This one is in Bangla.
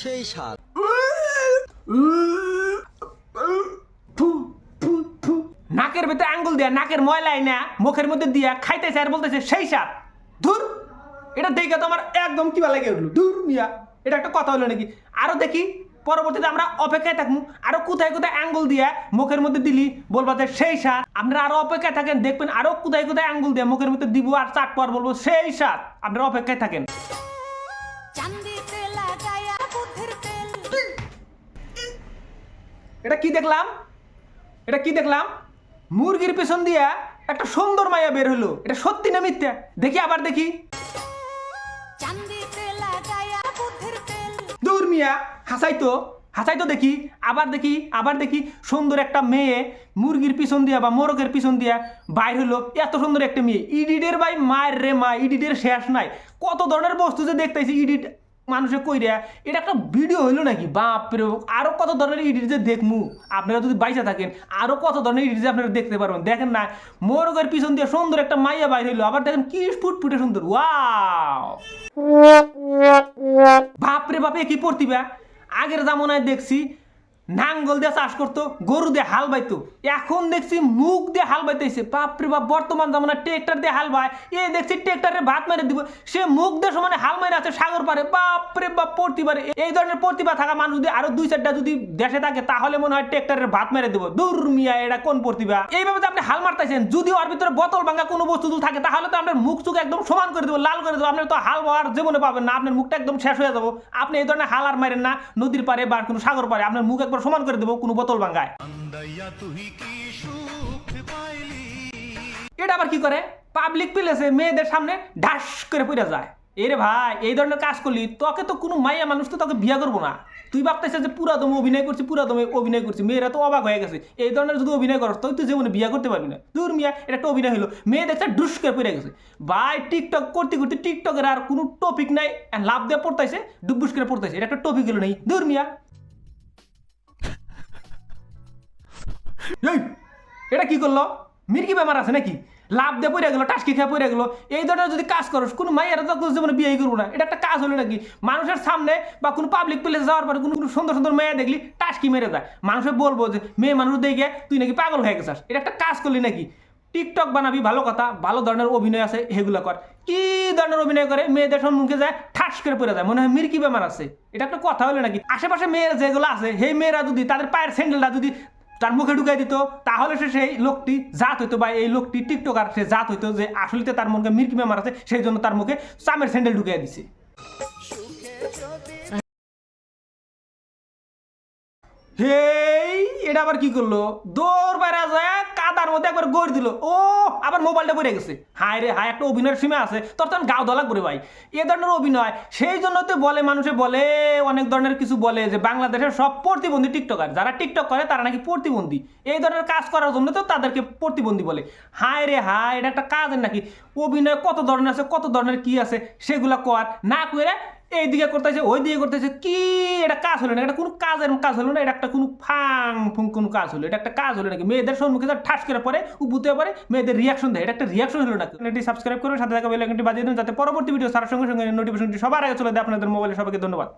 সেই স্বাদ। নাকের ভেতরে আঙ্গুল দিয়া নাকের ময়লাই না মুখের মধ্যে দিয়া খাইতেছে আর বলতেছে সেই সাপ ধুর এটা দেখে তো আমার একদম কি ভালো লাগে উঠল। ধুর মিয়া এটা একটা কথা হলো নাকি? আরও দেখি পরবর্তীতে আমরা অপেক্ষায় থাকব আরও কোথায় কোথায় আঙ্গুল দিয়া মুখের মধ্যে দিলি বলবা যে সেই সাপ আপনারা আরও অপেক্ষায় থাকেন দেখবেন আরও কোথায় কোথায় আঙ্গুল দিয়া মুখের মধ্যে দিব আর চাট পর বলব সেই সাপ আপনারা অপেক্ষায় থাকেন। এটা কি দেখলাম? এটা কি দেখলাম? মুরগির পেছন দিয়া একটা সুন্দর মায়া বের হলো। এটা সত্যি না মিথ্যা? দেখি আবার দেখি। দূর মিয়া হাসাই তো হাসাই তো দেখি আবার দেখি আবার দেখি। সুন্দর একটা মেয়ে মুরগির পিছন দিয়া বা মোরগের পিছন দিয়া বাইর হলো। এত সুন্দর একটা মেয়ে। ইডিটের ভাই মায়ের রে মা ইডিটের শেষ নাই। কত ধরনের বস্তু যে দেখতেছি ইডিট মানুষে কইরা, এটা একটা ভিডিও হইল নাকি? বাপরে, আরও কত ধরনের ইডিট যে দেখমু? আপনারা যদি বাইসা থাকেন, আরও কত ধরনের ইডিট আপনারা দেখতে পারবেন। দেখেন না, মোরগের পিছন দিয়ে সুন্দর একটা মাইয়া বাইর হইল। আবার দেখেন কি ফুটফুটে সুন্দর। ওয়াও বাপরে বাপে কি পড়তিবা আগের জামানায় দেখছি নাঙ্গল দিয়ে চাষ করতো, গরু দিয়ে হাল বাইতো। এখন দেখছি মুখ দিয়ে হাল বাইতেছে। বাপরে বাপ, বর্তমান জামানায় ট্রেক্টর দিয়ে হাল বায়। এ দেখছি ট্রেক্টরে ভাত মেরে দিব। সে মুখ দিয়ে সমানে হাল মেরে আছে সাগর পারে বাপরে বাপ প্রতিবারে এই ধরনের প্রতিভা থাকা মানুষ যদি আরও দুই চারটা যদি দেশে থাকে, তাহলে মনে হয় ট্রেক্টরের ভাত মেরে দেবো। দূর মিয়া, এটা কোন প্রতিভা? এইভাবে যে আপনি হাল মারতেছেন, যদি ওর ভিতরে বোতল ভাঙা কোনো বস্তু থাকে, তাহলে তো আপনার মুখ চুখ একদম সমান করে দেবো, লাল করে দেবো। আপনার তো হাল হওয়ার জীবনে পাবেন না, আপনার মুখটা একদম শেষ হয়ে যাব। আপনি এই ধরনের হাল আর মারেন না, নদীর পারে বা কোনো সাগর পারে আপনার মুখ একবার সমান করে দেবো কোনো বোতল ভাঙায়। এটা আবার কি করে? পাবলিক প্লেসে মেয়েদের সামনে ঢাস করে পড়ে যায়। এরে ভাই, এই ধরনের কাজ করলি, তোকে তো কোনো মাইয়া মানুষ তো তোকে বিয়া করব না। তুই ভাবতেছিস যে পুরা দমে অভিনয় করছি, পুরা দমে অভিনয় করছি, মেয়েরা তো অবাক হয়ে গেছে। এই ধরনের যদি অভিনয় করস তুই তো জীবনে বিয়া করতে পারবি না। দূর মিয়া, এটা একটা অভিনয় হলো মেয়ে দেখছে ডুস করে পড়ে গেছে। ভাই টিকটক করতে করতে টিকটকের আর কোনো টপিক নাই লাভ দিয়ে পড়তেছে ডুবুস করে পড়তেছে এটা একটা টপিক হলো নেই। দূর মিয়া। এই, এটা কি করল? মির্কি বেমার আছে নাকি? লাভ দিয়ে পড়ে গেলো, টাসকি খেয়ে পড়ে গেলো। এই ধরনের যদি কাজ করো কোনো মাইয়ারা তো জীবনে বিয়ে করব না। এটা একটা কাজ হলো নাকি? মানুষের সামনে বা কোনো পাবলিক প্লেসে যাওয়ার পরে কোনো কোনো সুন্দর সুন্দর মেয়ে দেখলি, টাসকি মেরে যায় মানুষে বলব যে, মেয়ে মানুষ দেখে তুই নাকি পাগল হয়ে গেছিস। এটা একটা কাজ করলি নাকি? টিকটক বানাবি, ভালো কথা, ভালো ধরনের অভিনয় আছে সেগুলো কর। কি ধরনের অভিনয় করে? মেয়েদের সম্মুখে যায়, ঠাস করে পড়ে যায়। মনে হয় মির্কি বেমার আছে। এটা একটা কথা হলো নাকি? আশেপাশে মেয়ের যেগুলো আছে, সেই মেয়েরা যদি, তাদের পায়ের স্যান্ডেলটা যদি তার মুখে ঢুকাই দিত, তাহলে সে সেই লোকটি জাত হইতো বা এই লোকটি টিকটকার, সে জাত হইতো যে আসলে তার মনকে মির্কি মেমার আছে সেই জন্য তার মুখে চামের স্যান্ডেল ঢুকাই দিছে। হেই, এটা আবার কি করল? দৌড় বেড়া যায় কাদার মধ্যে একবার গড় দিল। ও, আবার মোবাইলটা পড়ে গেছে। হায় রে, হায়, একটা অভিনয়ের সীমা আছে। তোর তখন গাও দলা করে ভাই। এ ধরনের অভিনয়, সেই জন্য তো বলে, মানুষে বলে, অনেক ধরনের কিছু বলে যে বাংলাদেশের সব প্রতিবন্ধী টিকটকার, যারা টিকটক করে তারা নাকি প্রতিবন্ধী। এই ধরনের কাজ করার জন্য তো তাদেরকে প্রতিবন্ধী বলে। হায় রে, হায়, এটা একটা কাজের নাকি। অভিনয় কত ধরনের আছে, কত ধরনের কি আছে, সেগুলা কর। না করে এই দিকে করতেছে ওই দিকে করতেছে, কি? এটা কাজ হলো না, এটা কোনো কাজের কাজ হলো না, এটা একটা কোনো ফাং ফুং কোনো কাজ হলো, এটা একটা কাজ হলো নাকি? মেয়েদের সম্মুখে যা ঠাস করে পরে উপুতে পারে মেয়েদের রিয়াকশন দেয়, এটা একটা রিয়াকশন হলো না এটি সাবস্ক্রাইব করুন, সাথে থাকা বেল আইকনটি বাজিয়ে দিন, যাতে পরবর্তী ভিডিও সারার সঙ্গে সঙ্গে নোটিফিকেশনটি সবার আগে চলে দেয় আপনাদের মোবাইলে সবাইকে ধন্যবাদ।